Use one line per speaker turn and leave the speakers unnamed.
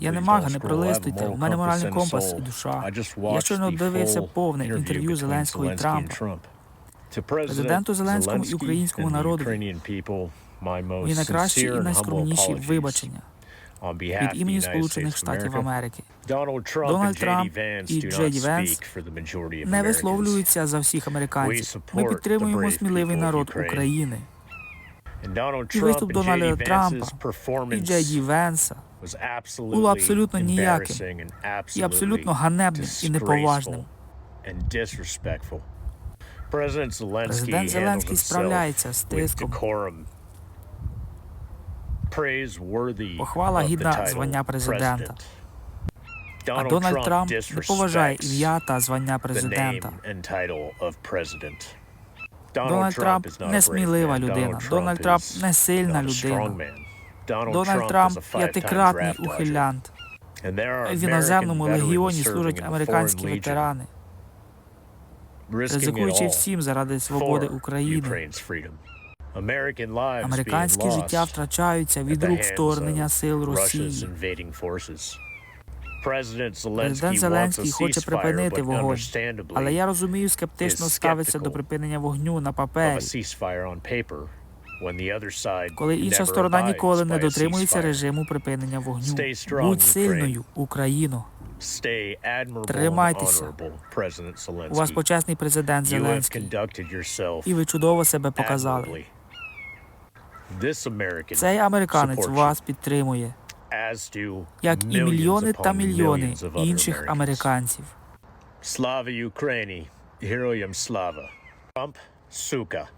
Я не мага, не пролистуйте. У мене моральний компас і душа. Я щойно дивився повне інтерв'ю Зеленського і Трампа.
Президенту Зеленському і українському народові
Мої найкращі і найскромніші вибачення від імені Сполучених Штатів Америки.
Дональд Трамп і Джей Венс
Не висловлюються за всіх американців. Ми підтримуємо сміливий народ України.
І виступ Дональда Трампа
І Джей Ді Венса
було абсолютно ніяким
і абсолютно ганебним і неповажним.
Президент Зеленський справляється з тиском.
Похвала гідна звання президента. А Дональд Трамп не поважає ім'я та звання президента.
Дональд Трамп не смілива людина. Дональд Трамп не сильна людина.
Дональд Трамп п'ятикратний ухилянт. В іноземному легіоні служать американські ветерани, ризикуючи всім заради свободи України. Американські життя втрачаються від рук вторгнення сил Росії.
Президент Зеленський хоче припинити вогонь,
Але я розумію, скептично ставиться до припинення вогню на папері, коли інша сторона ніколи не дотримується режиму припинення вогню. Будь сильною, Україно.
Тримайтеся.
У вас почесний президент Зеленський, і ви чудово себе показали. Цей американець вас підтримує, як і мільйони та мільйони інших американців.
Слава Україні! Героям слава! Трамп, сука!